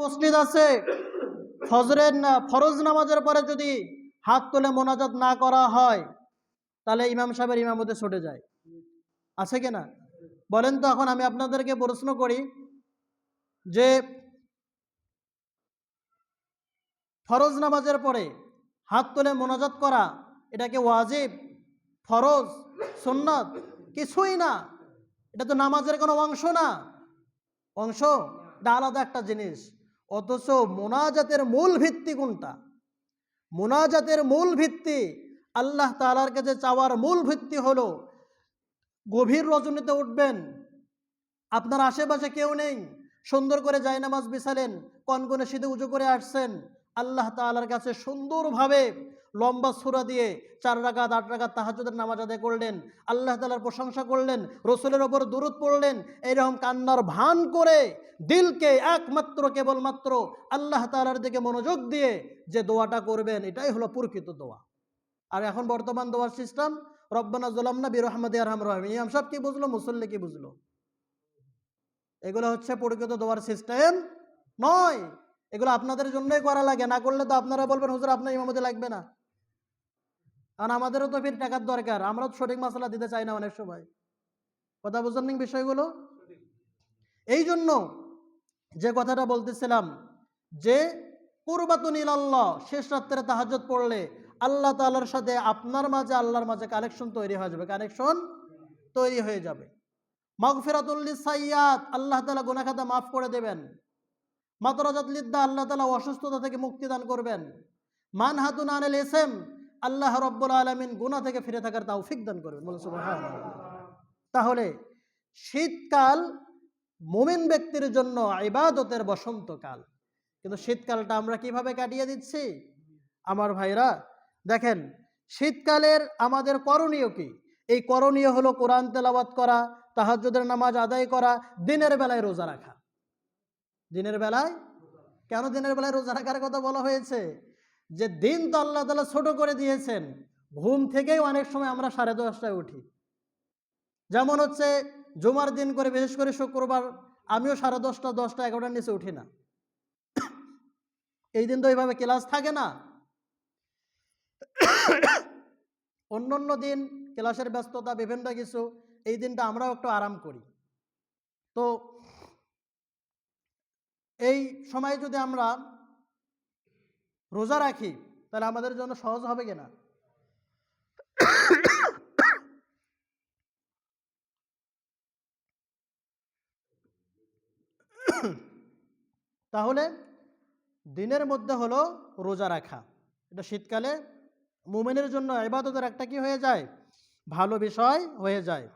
মসজিদ আছে, ফজরের ফরজ নামাজের পরে যদি হাত তুলে মোনাজাত না করা হয়, তাহলে ইমাম সাহেবের ইমামতে ছুটে যায়। আছে কি না? বলেন তো এখন আমি আপনাদেরকে প্রশ্ন করি যে, ফরজ নামাজের পরে হাত তুলে মোনাজাত করা এটাকে ওয়াজিব, ফরজ, সুন্নত? কিছুই না। এটা তো নামাজের কোনো অংশ না। অংশ? এটা আলাদা একটা জিনিস। অথচ মোনাজাতের মূল ভিত্তি কোনটা? মোনাজাতের মূল ভিত্তি আল্লাহ তালার কাছে চাওয়ার মূল ভিত্তি হলো, গভীর রজনীতে উঠবেন, আপনার আশেপাশে কেউ নেই, সুন্দর করে জায়নামাজ বিছালেন, কনকনে শীতে উঁচু করে আসছেন আল্লাহ তালার কাছে সুন্দরভাবে লম্বা সুরা দিয়ে চার রাগাত আট রাগাত তাহাজুদের নামাজ আদায় করলেন। আল্লাহ তালার প্রশংসা করলেন, রসুলের ওপর দূরত পড়লেন। এইরকম কান্নার ভান করে দিলকে একমাত্র, কেবলমাত্র আল্লাহ তালার দিকে মনোযোগ দিয়ে যে দোয়াটা করবেন, এটাই হলো প্রকৃত দোয়া। আর এখন বর্তমান দোয়ার সিস্টেম, রব্বানা জোলামনা বীর রহমদ আরহাম রহিম। ইয়াম সব কি বুঝলো, মুসল্লি কি বুঝলো? এগুলো হচ্ছে প্রকৃত দোয়ার সিস্টেম নয়। এগুলো আপনাদের জন্যই করা লাগে, না করলে তো আপনারা বলবেন, হুজুর, আপনার ইমামতি লাগবে না। কারণ আমাদেরও তো ফির টাকার দরকার আমরাও সঠিক মশলা দিতে চাই না অনেক সময়। কথা বুঝলেন বিষয়গুলো? এই জন্য যে কথাটা বলতেছিলাম, যে কুরবাতুনিল আল্লাহ শেষ রাত্রে তাহাজত পড়লে আল্লাহ তাআলার সাথে আপনার মাঝে আল্লাহর মাঝে কানেকশন তৈরি হয়ে যাবে কানেকশন তৈরি হয়ে যাবে। মাগফিরাতুল্লি সাইয়াদ আল্লাহ তালা গুনাখাতা মাফ করে দেবেন। মাতরাজাত লিদ্দা, আল্লাহ তালা অসুস্থতা থেকে মুক্তি দান করবেন। মান হাতুন আনেল এসেম আল্লাহ রব্বুল আলমিন গুনা থেকে ফিরে থাকার তৌফিক দান করবেন। বলে তাহলে শীতকাল মুমিন ব্যক্তির জন্য ইবাদতের বসন্তকাল কিন্তু শীতকালটা আমরা কীভাবে কাটিয়ে দিচ্ছি? আমার ভাইরা, দেখেন, শীতকালের আমাদের করণীয় কি? এই করণীয় হলো কোরআন তেলাওয়াত করা, তাহাজ্জুদের নামাজ আদায় করা, দিনের বেলায় রোজা রাখা। দিনের বেলায়? কেন দিনের বেলায় রোজা রাখার কথা বলা হয়েছে? যে দিন তো আল্লাহ তালা ছোট করে দিয়েছেন। ঘুম থেকেই অনেক সময় আমরা সাড়ে দশটায় উঠি। যেমন হচ্ছে জুমার দিন করে, বিশেষ করে শুক্রবার, আমিও সাড়ে দশটা দশটা, এগারোটার নিচে উঠি না। এই দিন তো এইভাবে ক্লাস থাকে না। অন্য অন্য দিন ক্লাসের ব্যস্ততা, বিভিন্ন কিছু, এই দিনটা আমরাও একটু আরাম করি। তো এই সময় যদি আমরা রোজা রাখি, তাহলে আমাদের জন্য সহজ হবে কিনা তাহলে দিনের মধ্যে হলো রোজা রাখা। এটা শীতকালে মোমেনের জন্য ইবাদতের একটা কি হয়ে যায়? ভালো বিষয় হয়ে যায়।